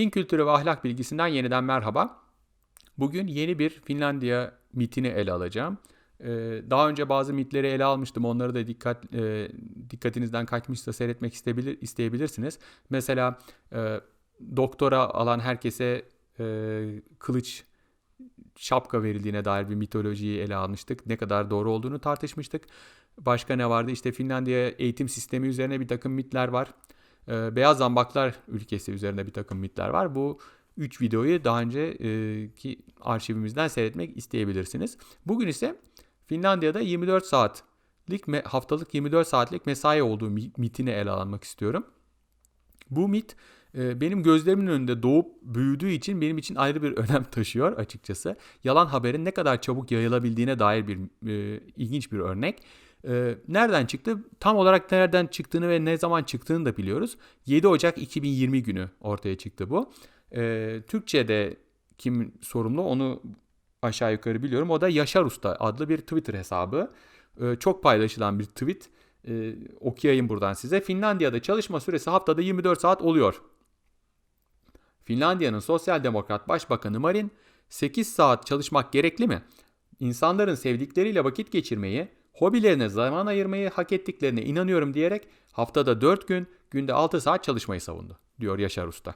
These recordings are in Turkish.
Fin kültürü ve ahlak bilgisinden yeniden merhaba. Bugün yeni bir Finlandiya mitini ele alacağım. Ee, daha önce bazı mitleri ele almıştım. Onları da dikkat e, dikkatinizden kaçmışsa seyretmek isteyebilir, isteyebilirsiniz. Mesela e, doktora alan herkese e, kılıç şapka verildiğine dair bir mitolojiyi ele almıştık. Ne kadar doğru olduğunu tartışmıştık. Başka ne vardı? İşte Finlandiya eğitim sistemi üzerine bir takım mitler var. Ee, Beyaz Zambaklar ülkesi üzerinde bir takım mitler var. Bu 3 videoyu daha önceki arşivimizden seyretmek isteyebilirsiniz. Bugün ise Finlandiya'da 24 saatlik haftalık 24 saatlik mesai olduğu mitini ele almak istiyorum. Bu mit e, benim gözlerimin önünde doğup büyüdüğü için benim için ayrı bir önem taşıyor açıkçası. Yalan haberin ne kadar çabuk yayılabildiğine dair bir e, ilginç bir örnek. E, nereden çıktı? Tam olarak nereden çıktığını ve ne zaman çıktığını da biliyoruz. 7 Ocak 2020 günü ortaya çıktı bu. E, Türkçe'de kim sorumlu onu aşağı yukarı biliyorum. O da Yaşar Usta adlı bir Twitter hesabı. E, çok paylaşılan bir tweet. E, okuyayım buradan size. Finlandiya'da çalışma süresi haftada 24 saat oluyor. Finlandiya'nın Sosyal Demokrat Başbakanı Marin, 8 saat çalışmak gerekli mi? İnsanların sevdikleriyle vakit geçirmeyi, hobilerine zaman ayırmayı hak ettiklerine inanıyorum diyerek haftada 4 gün, günde 6 saat çalışmayı savundu, diyor Yaşar Usta.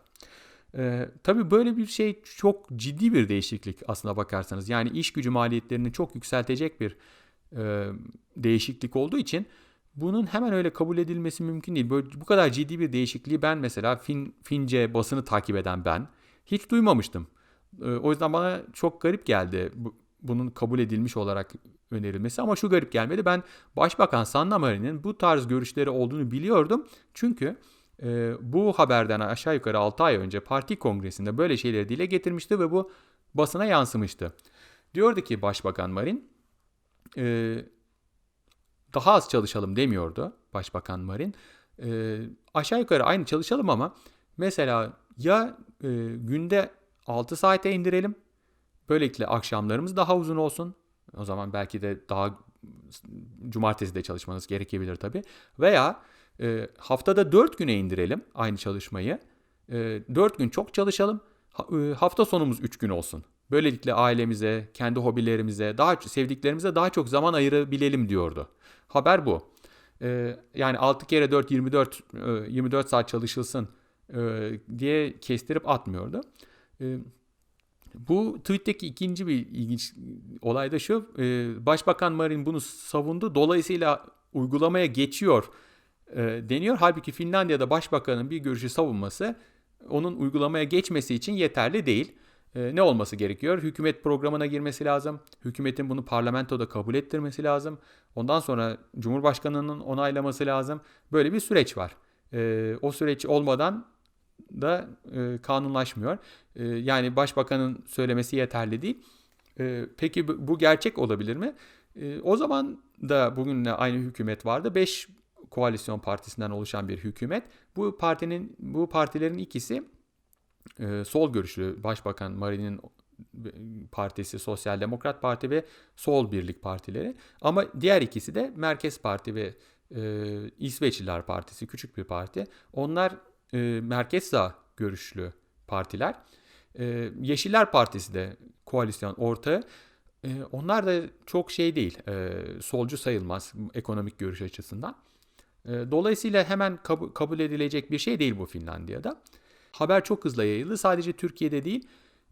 Ee, tabii böyle bir şey çok ciddi bir değişiklik aslına bakarsanız. Yani iş gücü maliyetlerini çok yükseltecek bir e, değişiklik olduğu için bunun hemen öyle kabul edilmesi mümkün değil. Böyle, bu kadar ciddi bir değişikliği ben mesela fin, Fince basını takip eden ben hiç duymamıştım. E, o yüzden bana çok garip geldi bu, bunun kabul edilmiş olarak önerilmesi. Ama şu garip gelmedi. Ben Başbakan Sanna Marin'in bu tarz görüşleri olduğunu biliyordum. Çünkü e, bu haberden aşağı yukarı 6 ay önce parti kongresinde böyle şeyleri dile getirmişti ve bu basına yansımıştı. Diyordu ki Başbakan Marin e, daha az çalışalım demiyordu Başbakan Marin. E, aşağı yukarı aynı çalışalım ama mesela ya e, günde 6 saate indirelim. Böylelikle akşamlarımız daha uzun olsun. O zaman belki de daha cumartesi de çalışmanız gerekebilir tabii. Veya e, haftada 4 güne indirelim aynı çalışmayı. E, 4 gün çok çalışalım. Ha, e, hafta sonumuz 3 gün olsun. Böylelikle ailemize, kendi hobilerimize, daha sevdiklerimize daha çok zaman ayırabilelim diyordu. Haber bu. Ee, yani 6 kere 4 24 24 saat çalışılsın e, diye kestirip atmıyordu. E, bu tweet'teki ikinci bir ilginç olay da şu. E, Başbakan Marin bunu savundu. Dolayısıyla uygulamaya geçiyor e, deniyor. Halbuki Finlandiya'da başbakanın bir görüşü savunması onun uygulamaya geçmesi için yeterli değil. E, ne olması gerekiyor? Hükümet programına girmesi lazım. Hükümetin bunu parlamentoda kabul ettirmesi lazım. Ondan sonra Cumhurbaşkanı'nın onaylaması lazım. Böyle bir süreç var. O süreç olmadan da e, kanunlaşmıyor. E, yani başbakanın söylemesi yeterli değil. E, peki bu, gerçek olabilir mi? E, o zaman da bugünle aynı hükümet vardı. 5 koalisyon partisinden oluşan bir hükümet. Bu partinin bu partilerin ikisi e, sol görüşlü Başbakan Marin'in partisi Sosyal Demokrat Parti ve Sol Birlik Partileri. Ama diğer ikisi de Merkez Parti ve e, İsveçliler Partisi küçük bir parti. Onlar e, merkez sağ görüşlü partiler. E, Yeşiller Partisi de koalisyon ortağı. E, onlar da çok şey değil, e, solcu sayılmaz ekonomik görüş açısından. E, dolayısıyla hemen kab- kabul edilecek bir şey değil bu Finlandiya'da. Haber çok hızlı yayıldı. Sadece Türkiye'de değil,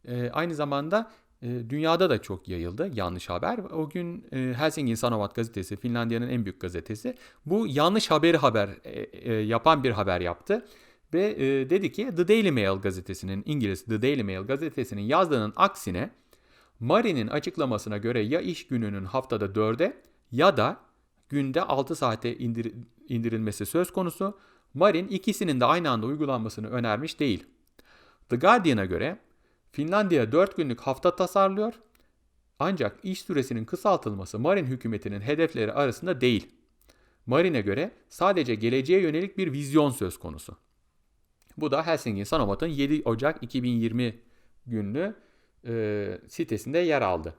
e, aynı zamanda e, dünyada da çok yayıldı yanlış haber. O gün e, Helsingin Sanomat gazetesi, Finlandiya'nın en büyük gazetesi, bu yanlış haberi haber e, yapan bir haber yaptı. Ve e, dedi ki The Daily Mail gazetesinin, İngiliz The Daily Mail gazetesinin yazdığının aksine Mari'nin açıklamasına göre ya iş gününün haftada 4'e ya da günde 6 saate indir, indirilmesi söz konusu. Marin ikisinin de aynı anda uygulanmasını önermiş değil. The Guardian'a göre Finlandiya 4 günlük hafta tasarlıyor ancak iş süresinin kısaltılması Marin hükümetinin hedefleri arasında değil. Marin'e göre sadece geleceğe yönelik bir vizyon söz konusu. Bu da Helsingin Sanomat'ın 7 Ocak 2020 günlü e, sitesinde yer aldı.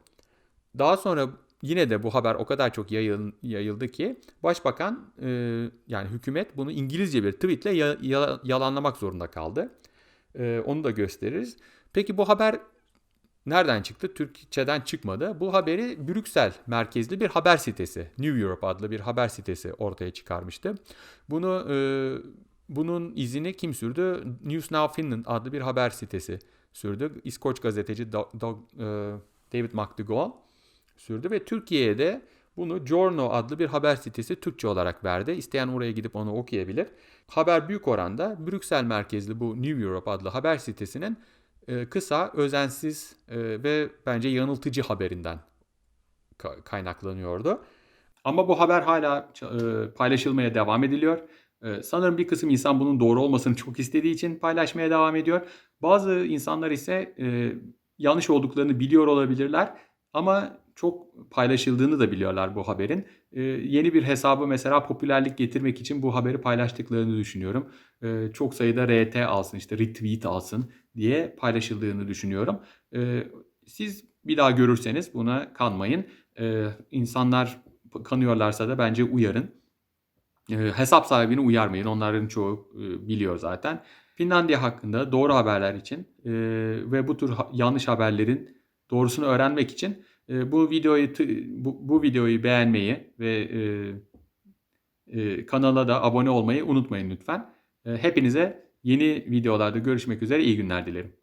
Daha sonra yine de bu haber o kadar çok yayıl, yayıldı ki başbakan e, yani hükümet bunu İngilizce bir tweetle ya, ya, yalanlamak zorunda kaldı. E, onu da gösteririz. Peki bu haber nereden çıktı? Türkçeden çıkmadı. Bu haberi Brüksel merkezli bir haber sitesi, New Europe adlı bir haber sitesi ortaya çıkarmıştı. Bunu e, bunun izini kim sürdü? News Now Finland adlı bir haber sitesi sürdü. İskoç gazeteci e, David McDougall sürdü ve Türkiye'de bunu Giorno adlı bir haber sitesi Türkçe olarak verdi. İsteyen oraya gidip onu okuyabilir. Haber büyük oranda Brüksel merkezli bu New Europe adlı haber sitesinin e, kısa, özensiz e, ve bence yanıltıcı haberinden ka- kaynaklanıyordu. Ama bu haber hala paylaşılmaya devam ediliyor. E, sanırım bir kısım insan bunun doğru olmasını çok istediği için paylaşmaya devam ediyor. Bazı insanlar ise e, yanlış olduklarını biliyor olabilirler ama çok paylaşıldığını da biliyorlar bu haberin. E, yeni bir hesabı mesela popülerlik getirmek için bu haberi paylaştıklarını düşünüyorum. E, çok sayıda RT alsın işte retweet alsın diye paylaşıldığını düşünüyorum. Siz bir daha görürseniz buna kanmayın. E, insanlar kanıyorlarsa da bence uyarın. E, hesap sahibini uyarmayın. Onların çoğu e, biliyor zaten. Finlandiya hakkında doğru haberler için e, ve bu tür yanlış haberlerin doğrusunu öğrenmek için e, bu videoyu bu, bu videoyu beğenmeyi ve kanala da abone olmayı unutmayın lütfen. Hepinize yeni videolarda görüşmek üzere iyi günler dilerim.